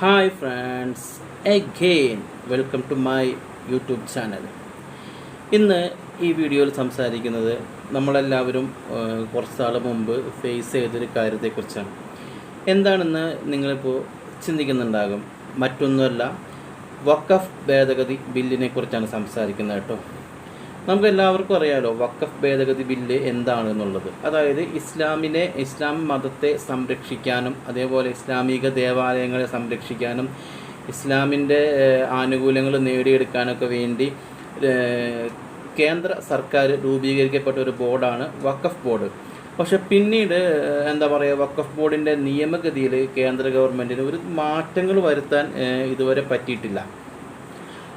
Hi friends again welcome to my YouTube channel ഇന്ന് ഈ വീഡിയോയിൽ സംസാരിക്കുന്നത് നമ്മളെല്ലാവരും കുറച്ച് നാൾ മുമ്പ് ഫേസ് ചെയ്തൊരു കാര്യത്തെക്കുറിച്ചാണ്. എന്താണെന്ന് നിങ്ങളിപ്പോൾ ചിന്തിക്കുന്നുണ്ടാകും. മറ്റൊന്നുമല്ല വക്കഫ് ഭേദഗതി ബില്ലിനെ കുറിച്ചാണ് സംസാരിക്കുന്നത് കേട്ടോ. നമുക്ക് എല്ലാവർക്കും അറിയാലോ വക്കഫ് ഭേദഗതി ബില്ല് എന്താണ് എന്നുള്ളത്. അതായത് ഇസ്ലാമിനെ ഇസ്ലാം മതത്തെ സംരക്ഷിക്കാനും അതേപോലെ ഇസ്ലാമിക ദേവാലയങ്ങളെ സംരക്ഷിക്കാനും ഇസ്ലാമിന്റെ ആനുകൂല്യങ്ങൾ നേടിയെടുക്കാനൊക്കെ വേണ്ടി കേന്ദ്ര സർക്കാർ രൂപീകരിക്കപ്പെട്ട ഒരു ബോർഡാണ് വക്കഫ് ബോർഡ്. പക്ഷെ പിന്നീട് എന്താ പറയുക വക്കഫ് ബോർഡിന്റെ നിയമഗതിയിൽ കേന്ദ്ര ഗവൺമെന്റിന് ഒരു മാറ്റങ്ങൾ വരുത്താൻ ഇതുവരെ പറ്റിയിട്ടില്ല.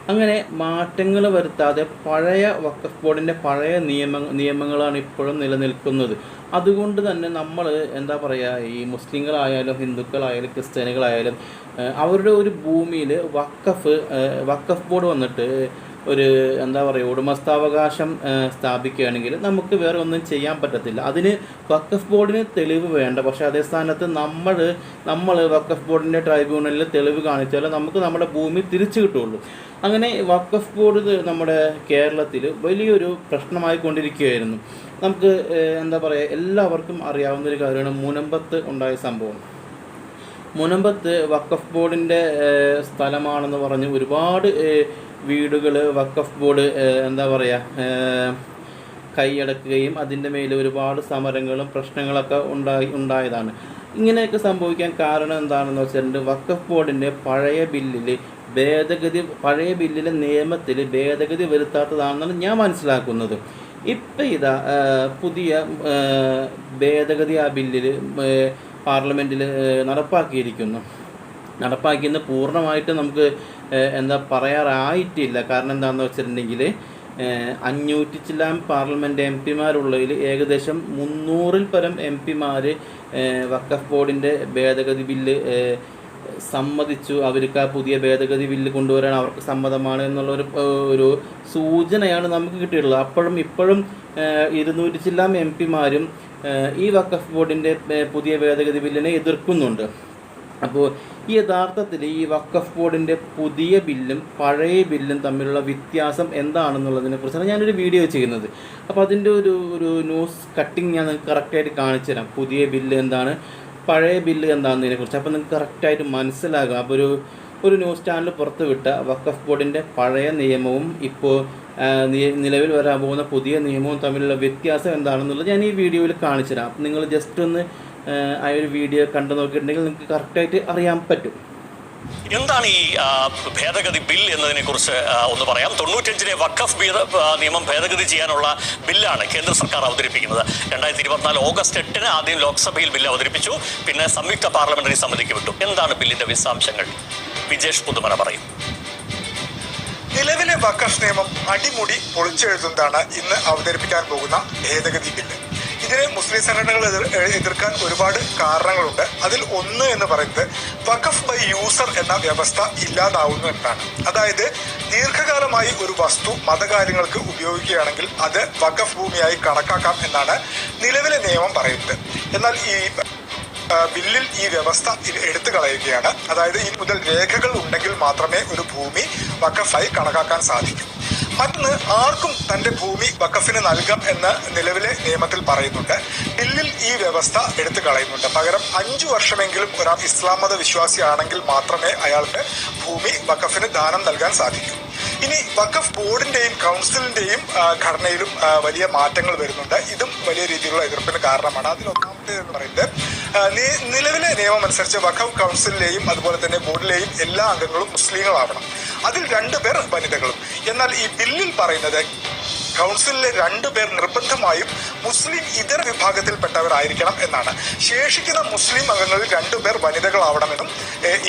അങ്ങനെ മാറ്റങ്ങൾ വരുത്താതെ പഴയ വക്കഫ് ബോർഡിന്റെ പഴയ നിയമ നിയമങ്ങളാണ് ഇപ്പോഴും നിലനിൽക്കുന്നത്. അതുകൊണ്ട് തന്നെ നമ്മൾ എന്താ പറയുക ഈ മുസ്ലിങ്ങളായാലും ഹിന്ദുക്കളായാലും ക്രിസ്ത്യാനികളായാലും അവരുടെ ഒരു ഭൂമിയിൽ വക്കഫ് വക്കഫ് ബോർഡ് വന്നിട്ട് ഒരു എന്താ പറയുക ഉടമസ്ഥാവകാശം സ്ഥാപിക്കുകയാണെങ്കിൽ നമുക്ക് വേറെ ഒന്നും ചെയ്യാൻ പറ്റത്തില്ല. അതിന് വക്കഫ് ബോർഡിന് തെളിവ് വേണ്ട. പക്ഷെ അതേ സ്ഥാനത്ത് നമ്മൾ നമ്മൾ വക്കഫ് ബോർഡിന്റെ ട്രൈബ്യൂണലിൽ തെളിവ് കാണിച്ചാൽ നമുക്ക് നമ്മുടെ ഭൂമി തിരിച്ചു കിട്ടുള്ളൂ അങ്ങനെ വക്കഫ് ബോർഡ് നമ്മുടെ കേരളത്തിൽ വലിയൊരു പ്രശ്നമായി കൊണ്ടിരിക്കുകയായിരുന്നു നമുക്ക് എന്താ പറയുക എല്ലാവർക്കും അറിയാവുന്ന ഒരു കാര്യമാണ് മുനമ്പത്ത് ഉണ്ടായ സംഭവം. മുനമ്പത്ത് വക്കഫ് ബോർഡിന്റെ സ്ഥലമാണെന്ന് പറഞ്ഞ് ഒരുപാട് വീടുകൾ വക്കഫ് ബോർഡ് എന്താ പറയുക കൈയടക്കുകയും അതിന്റെ മേലെ ഒരുപാട് സമരങ്ങളും പ്രശ്നങ്ങളൊക്കെ ഉണ്ടായി ഉണ്ടായതാണ്. ഇങ്ങനെയൊക്കെ സംഭവിക്കാൻ കാരണം എന്താണെന്ന് വെച്ചിട്ടുണ്ടെങ്കിൽ വക്കഫ് ബോർഡിന്റെ പഴയ ബില്ലിൽ ഭേദഗതി പഴയ ബില്ലിലെ നിയമത്തിൽ ഭേദഗതി വരുത്താത്തതാണെന്നാണ് ഞാൻ മനസ്സിലാക്കുന്നത്. ഇപ്പം ഇതാ പുതിയ ഭേദഗതി ആ ബില്ലിൽ പാർലമെന്റിൽ നടപ്പാക്കിയിരിക്കുന്നു. നടപ്പാക്കിയെന്ന് പൂർണമായിട്ട് നമുക്ക് എന്താ പറയാറായിട്ടില്ല. കാരണം എന്താണെന്ന് വെച്ചിട്ടുണ്ടെങ്കിൽ അഞ്ഞൂറ്റി ചില്ലാം പാർലമെന്റ് എം പിമാരുള്ളതിൽ ഏകദേശം മുന്നൂറിൽ പരം എം പിമാർ വക്കഫ് ബോർഡിന്റെ ഭേദഗതി ബില്ല് സമ്മതിച്ചു. അവർക്ക് ആ പുതിയ ഭേദഗതി ബില്ല് കൊണ്ടുവരാൻ അവർക്ക് സമ്മതമാണ് എന്നുള്ള ഒരു ഒരു സൂചനയാണ് നമുക്ക് കിട്ടിയിട്ടുള്ളത്. അപ്പോഴും ഇപ്പോഴും ഇരുന്നൂറ്റി ചില്ലാം എം പിമാരും ഈ വഖഫ് ബോർഡിന്റെ പുതിയ ഭേദഗതി ബില്ലിനെ എതിർക്കുന്നുണ്ട്. അപ്പോൾ ഈ യഥാർത്ഥത്തിൽ ഈ വഖഫ് ബോർഡിന്റെ പുതിയ ബില്ലും പഴയ ബില്ലും തമ്മിലുള്ള വ്യത്യാസം എന്താണെന്നുള്ളതിനെ കുറിച്ചാണ് ഞാനൊരു വീഡിയോ ചെയ്യുന്നത്. അപ്പോൾ അതിന്റെ ഒരു ഒരു ന്യൂസ് കട്ടിങ് ഞാൻ നിങ്ങൾക്ക് കറക്റ്റായിട്ട് കാണിച്ചു തരാം. പുതിയ ബില്ല് എന്താണ് പഴയ ബില്ല് എന്താണെന്നതിനെ കുറിച്ച്. അപ്പോൾ നിങ്ങൾക്ക് കറക്റ്റായിട്ട് മനസ്സിലാകും. അപ്പോൾ ഒരു ഒരു ന്യൂസ് ചാനൽ പുറത്ത് വിട്ട വക്കഫ് ബോർഡിന്റെ പഴയ നിയമവും ഇപ്പോൾ നിലവിൽ വരാൻ പോകുന്ന പുതിയ നിയമവും തമ്മിലുള്ള വ്യത്യാസം എന്താണെന്നുള്ളത് ഞാൻ ഈ വീഡിയോയിൽ കാണിച്ചു തരാം നിങ്ങൾ ജസ്റ്റ് ഒന്ന് ആ, ഒരു വീഡിയോ കണ്ടു നോക്കിയിട്ടുണ്ടെങ്കിൽ നിങ്ങൾക്ക് കറക്റ്റായിട്ട് അറിയാൻ പറ്റും. എന്താണ് ഈ ഭേദഗതി ബിൽ എന്നതിനെ കുറിച്ച് ഒന്ന് പറയാം. തൊണ്ണൂറ്റഞ്ചിലെ വഖഫ് നിയമം ഭേദഗതി ചെയ്യാനുള്ള ബില്ലാണ് കേന്ദ്ര സർക്കാർ അവതരിപ്പിക്കുന്നത്. രണ്ടായിരത്തി ഇരുപത്തിനാല് ഓഗസ്റ്റ് എട്ടിന് ആദ്യം ലോക്സഭയിൽ ബില്ല് അവതരിപ്പിച്ചു. പിന്നെ സംയുക്ത പാർലമെന്ററി സമിതിക്ക് വിട്ടു. എന്താണ് ബില്ലിന്റെ വിശദാംശങ്ങൾ? വിജേഷ് പുതുമന പറയും. നിലവിലെ വക്കഫ് നിയമം അടിമുടി പൊളിച്ചെഴുതുന്നതാണ് ഇന്ന് അവതരിപ്പിക്കാൻ പോകുന്ന ഭേദഗതി ബില്ല്. ഇതിനെ മുസ്ലിം സംഘടനകൾ എതിർക്കാൻ ഒരുപാട് കാരണങ്ങളുണ്ട്. അതിൽ ഒന്ന് എന്ന് പറയുന്നത് വഖഫ് ബൈ യൂസർ എന്ന വ്യവസ്ഥ ഇല്ലാതാവുന്നു എന്നാണ്. അതായത് ദീർഘകാലമായി ഒരു വസ്തു മതകാര്യങ്ങൾക്ക് ഉപയോഗിക്കുകയാണെങ്കിൽ അത് വഖഫ് ഭൂമിയായി കണക്കാക്കാം എന്നാണ് നിലവിലെ നിയമം പറയുന്നത്. എന്നാൽ ഈ ബില്ലിൽ ഈ വ്യവസ്ഥ എടുത്തു കളയുകയാണ്. അതായത് ഇനി മുതൽ രേഖകൾ ഉണ്ടെങ്കിൽ മാത്രമേ ഒരു ഭൂമി വക്കഫായി കണക്കാക്കാൻ സാധിക്കൂ. മറ്റൊന്ന് ആർക്കും തന്റെ ഭൂമി വക്കഫിന് നൽകാം എന്ന് നിലവിലെ നിയമത്തിൽ പറയുന്നുണ്ട്. ബില്ലിൽ ഈ വ്യവസ്ഥ എടുത്തു കളയുന്നുണ്ട്. പകരം അഞ്ചു വർഷമെങ്കിലും ഒരാൾ ഇസ്ലാം മത വിശ്വാസിയാണെങ്കിൽ മാത്രമേ അയാൾക്ക് ഭൂമി വക്കഫിന് ദാനം നൽകാൻ സാധിക്കൂ. ഇനി വഖഫ് ബോർഡിന്റെയും കൗൺസിലിന്റെയും ഘടനയിലും വലിയ മാറ്റങ്ങൾ വരുന്നുണ്ട്. ഇതും വലിയ രീതിയിലുള്ള എതിർപ്പിന് കാരണമാണ്. അതിൽ ഒന്നാമത്തെ എന്ന് പറയുന്നത് നിലവിലെ നിയമം അനുസരിച്ച് വഖഫ് കൗൺസിലിലെയും അതുപോലെ തന്നെ ബോർഡിലെയും എല്ലാ അംഗങ്ങളും മുസ്ലിങ്ങളാവണം. അതിൽ രണ്ടുപേർ വനിതകളും. എന്നാൽ ഈ ബില്ലിൽ പറയുന്നത് കൗൺസിലിലെ രണ്ടുപേർ നിർബന്ധമായും മുസ്ലിം ഇതര വിഭാഗത്തിൽപ്പെട്ടവരായിരിക്കണം എന്നാണ്. ശേഷിക്കുന്ന മുസ്ലിം അംഗങ്ങളിൽ രണ്ടുപേർ വനിതകളാവണമെന്നും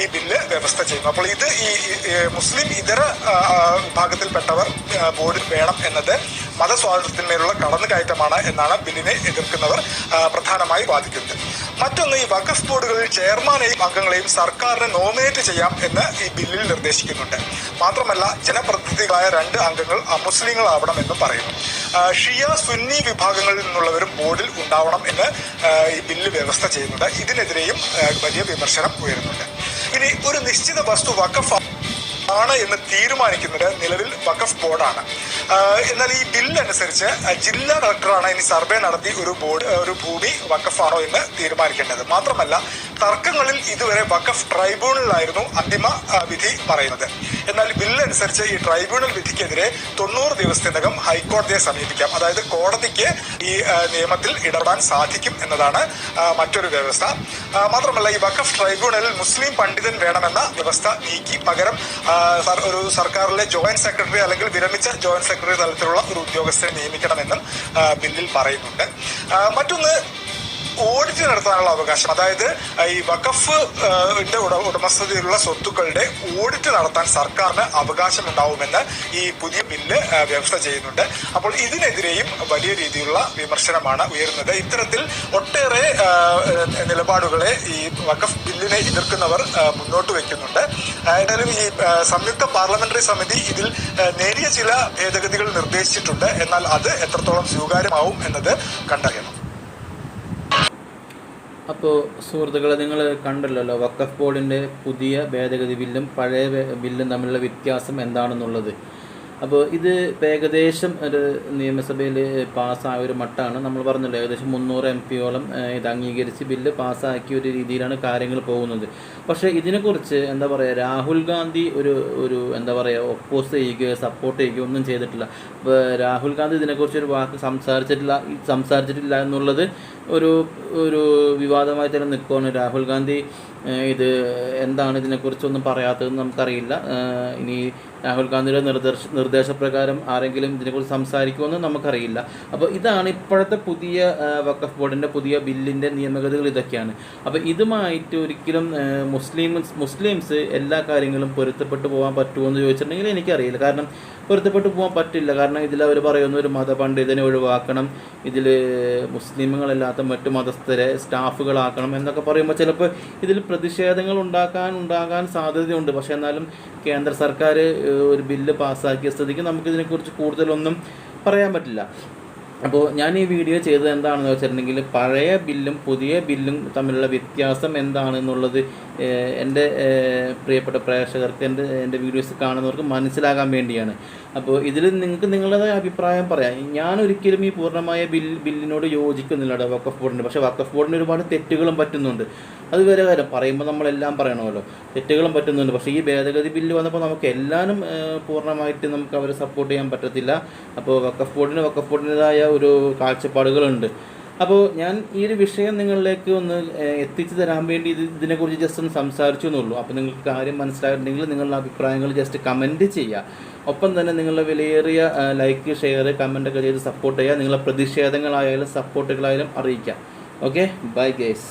ഈ ബില്ല് വ്യവസ്ഥ ചെയ്യുന്നു. അപ്പോൾ ഇത് ഈ മുസ്ലിം ഇതര വിഭാഗത്തിൽപ്പെട്ടവർ ബോർഡിൽ വേണം എന്നത് മതസ്വാതന്ത്ര്യത്തിന്മേലുള്ള കടന്നുകയറ്റമാണ് എന്നാണ് ബില്ലിനെ എതിർക്കുന്നവർ പ്രധാനമായി വാദിക്കുന്നത്. മറ്റൊന്ന് ഈ വഖഫ് ബോർഡുകളിൽ ചെയർമാനെയും അംഗങ്ങളെയും സർക്കാരിന് നോമിനേറ്റ് ചെയ്യാം എന്ന് ഈ ബില്ലിൽ നിർദ്ദേശിക്കുന്നുണ്ട്. മാത്രമല്ല ജനപ്രതിനിധികളായ രണ്ട് അംഗങ്ങൾ അമുസ്ലിങ്ങളാവണമെന്നും പറയുന്നു. ഷിയ സുന്നി വിഭാഗങ്ങളിൽ നിന്നുള്ളവരും ബോർഡിൽ ഉണ്ടാവണം എന്ന് ഈ ബില്ല് വ്യവസ്ഥ ചെയ്യുന്നുണ്ട്. ഇതിനെതിരെയും വലിയ വിമർശനം ഉയരുന്നുണ്ട്. ഇനി ഒരു നിശ്ചിത വസ്തു വഖഫ് ആണ് എന്ന് തീരുമാനിക്കുന്നത് നിലവിൽ വഖഫ് ബോർഡാണ്. എന്നാൽ ഈ ബില്ല് അനുസരിച്ച് ജില്ലാ കളക്ടറാണ് ഇനി സർവേ നടത്തി ഒരു ബോർഡ് ഒരു ഭൂമി വഖഫാണോ എന്ന് തീരുമാനിക്കേണ്ടത്. മാത്രമല്ല തർക്കങ്ങളിൽ ഇതുവരെ വഖഫ് ട്രൈബ്യൂണലിലായിരുന്നു അന്തിമ വിധി പറയുന്നത്. എന്നാൽ ബില്ല് അനുസരിച്ച് ഈ ട്രൈബ്യൂണൽ വിധിക്കെതിരെ തൊണ്ണൂറ് ദിവസത്തിനകം ഹൈക്കോടതിയെ സമീപിക്കാം. അതായത് കോടതിക്ക് ഈ നിയമത്തിൽ ഇടപെടാൻ സാധിക്കും എന്നതാണ് മറ്റൊരു വ്യവസ്ഥ. മാത്രമല്ല ഈ വഖഫ് ട്രൈബ്യൂണലിൽ മുസ്ലിം പണ്ഡിതൻ വേണമെന്ന വ്യവസ്ഥ നീക്കി പകരം ഒരു സർക്കാരിലെ ജോയിന്റ് സെക്രട്ടറി അല്ലെങ്കിൽ വിരമിച്ച ജോയിന്റ് സെക്രട്ടറി തലത്തിലുള്ള ഒരു ഉദ്യോഗസ്ഥരെ നിയമിക്കണമെന്നും ബില്ലിൽ പറയുന്നുണ്ട്. മറ്റൊന്ന് ഓഡിറ്റ് നടത്താനുള്ള അവകാശം. അതായത് ഈ വഖഫ് ഉടമസ്ഥതയിലുള്ള സ്വത്തുക്കളുടെ ഓഡിറ്റ് നടത്താൻ സർക്കാരിന് അവകാശം ഉണ്ടാവുമെന്ന് ഈ പുതിയ ബില്ല് വ്യവസ്ഥ ചെയ്യുന്നുണ്ട്. അപ്പോൾ ഇതിനെതിരെയും വലിയ രീതിയിലുള്ള വിമർശനമാണ് ഉയരുന്നത്. ഇത്തരത്തിൽ ഒട്ടേറെ നിലപാടുകളെ ഈ വഖഫ് ബില്ലിനെ എതിർക്കുന്നവർ മുന്നോട്ട് വെക്കുന്നുണ്ട്. ഏതായാലും ഈ സംയുക്ത പാർലമെന്ററി സമിതി ഇതിൽ നേരിയ ചില ഭേദഗതികൾ നിർദ്ദേശിച്ചിട്ടുണ്ട്. എന്നാൽ അത് എത്രത്തോളം സ്വീകാര്യമാവും എന്നത് കണ്ടറിയണം. അപ്പോൾ സുഹൃത്തുക്കളെ നിങ്ങൾ കണ്ടല്ലോ വക്കഫ് ബോർഡിന്റെ പുതിയ ഭേദഗതി ബില്ലും പഴയ ബില്ലും തമ്മിലുള്ള വ്യത്യാസം എന്താണെന്നുള്ളത്. അപ്പോൾ ഇത് ഏകദേശം ഒരു നിയമസഭയിൽ പാസ്സായ ഒരു മട്ടാണ്. നമ്മൾ പറഞ്ഞല്ലോ ഏകദേശം മുന്നൂറ് എം പിയോളം ഇത് അംഗീകരിച്ച് ബില്ല് പാസ്സാക്കിയ ഒരു രീതിയിലാണ് കാര്യങ്ങൾ പോകുന്നത്. പക്ഷേ ഇതിനെക്കുറിച്ച് എന്താ പറയുക രാഹുൽ ഗാന്ധി ഒരു ഒരു എന്താ പറയുക ഒപ്പോസ് ചെയ്യുകയോ സപ്പോർട്ട് ചെയ്യുകയോ ഒന്നും ചെയ്തിട്ടില്ല. രാഹുൽ ഗാന്ധി ഇതിനെക്കുറിച്ച് ഒരു വാക്ക് സംസാരിച്ചിട്ടില്ല സംസാരിച്ചിട്ടില്ല എന്നുള്ളത് ഒരു ഒരു വിവാദമായി തന്നെ നിൽക്കുകയാണ് രാഹുൽ ഗാന്ധി. ഇത് എന്താണ് ഇതിനെക്കുറിച്ചൊന്നും പറയാത്തതെന്ന് നമുക്കറിയില്ല. ഇനി രാഹുൽ ഗാന്ധിയുടെ നിർദ്ദേശ നിർദ്ദേശപ്രകാരം ആരെങ്കിലും ഇതിനെക്കുറിച്ച് സംസാരിക്കുമെന്ന് നമുക്കറിയില്ല. അപ്പോൾ ഇതാണ് ഇപ്പോഴത്തെ പുതിയ വഖഫ് ബോർഡിന്റെ പുതിയ ബില്ലിന്റെ നിയമഗതികൾ ഇതൊക്കെയാണ്. അപ്പോൾ ഇതുമായിട്ട് ഒരിക്കലും മുസ്ലിംസ് മുസ്ലിം മുസ്ലിംസ് എല്ലാ കാര്യങ്ങളും പൊരുത്തപ്പെട്ടു പോകാൻ പറ്റുമോ എന്ന് ചോദിച്ചിട്ടുണ്ടെങ്കിൽ എനിക്കറിയില്ല. കാരണം പൊരുത്തപ്പെട്ടു പോകാൻ പറ്റില്ല. കാരണം ഇതിൽ അവർ പറയുന്ന ഒരു മതപണ്ഡിതനെ ഒഴിവാക്കണം. ഇതിൽ മുസ്ലിമുകളല്ലാത്ത മറ്റു മതസ്ഥരെ സ്റ്റാഫുകളാക്കണം എന്നൊക്കെ പറയുമ്പോൾ ചിലപ്പോൾ ഇതിൽ പ്രതിഷേധങ്ങൾ ഉണ്ടാക്കാൻ ഉണ്ടാകാൻ സാധ്യതയുണ്ട്. പക്ഷേ എന്നാലും കേന്ദ്ര സർക്കാർ ഒരു ബില്ല് പാസ്സാക്കിയ സ്ഥിതിക്ക് നമുക്കിതിനെക്കുറിച്ച് കൂടുതലൊന്നും പറയാൻ പറ്റില്ല. അപ്പോൾ ഞാൻ ഈ വീഡിയോ ചെയ്തത് എന്താണെന്ന് വെച്ചിട്ടുണ്ടെങ്കിൽ പഴയ ബില്ലും പുതിയ ബില്ലും തമ്മിലുള്ള വ്യത്യാസം എന്താണെന്നുള്ളത് എന്റെ പ്രിയപ്പെട്ട പ്രേക്ഷകർക്ക് എന്റെ എന്റെ വീഡിയോസ് കാണുന്നവർക്ക് മനസ്സിലാകാൻ വേണ്ടിയാണ്. അപ്പോൾ ഇതിൽ നിങ്ങൾക്ക് നിങ്ങളുടേതായ അഭിപ്രായം പറയാം. ഞാൻ ഒരിക്കലും ഈ പൂർണമായ ബിൽ ബില്ലിനോട് യോജിക്കുന്നില്ല കേട്ടോ വക്കഫ് ബോർഡിന്. പക്ഷേ വക്കഫ് ബോർഡിന് ഒരുപാട് തെറ്റുകളും പറ്റുന്നുണ്ട്. അത് വേറെ കാര്യം. പറയുമ്പോൾ നമ്മളെല്ലാം പറയണമല്ലോ. തെറ്റുകളും പറ്റുന്നുണ്ട്. പക്ഷേ ഈ ഭേദഗതി ബില്ല് വന്നപ്പോൾ നമുക്ക് എല്ലാവരും പൂർണമായിട്ട് നമുക്ക് അവരെ സപ്പോർട്ട് ചെയ്യാൻ പറ്റത്തില്ല. അപ്പോൾ വക്കഫ് ബോർഡിന് വക്കഫ് ബോർഡിന്റെതായ ഒരു കാഴ്ചപ്പാടുകളുണ്ട്. അപ്പോൾ ഞാൻ ഈ ഒരു വിഷയം നിങ്ങളിലേക്ക് ഒന്ന് എത്തിച്ചു തരാൻ വേണ്ടി ഇത് ഇതിനെക്കുറിച്ച് ജസ്റ്റ് ഒന്ന് സംസാരിച്ചു എന്നുള്ളൂ അപ്പോൾ നിങ്ങൾക്ക് കാര്യം മനസ്സിലായിട്ടുണ്ടെങ്കിൽ നിങ്ങളുടെ അഭിപ്രായങ്ങൾ ജസ്റ്റ് കമന്റ് ചെയ്യുക ഒപ്പം തന്നെ നിങ്ങളുടെ വിലയേറിയ ലൈക്ക് ഷെയർ കമന്റ് ഒക്കെ ചെയ്ത് സപ്പോർട്ട് ചെയ്യുക നിങ്ങളുടെ പ്രതിഷേധങ്ങളായാലും സപ്പോർട്ടുകളായാലും അറിയിക്കാം. Okay bye guys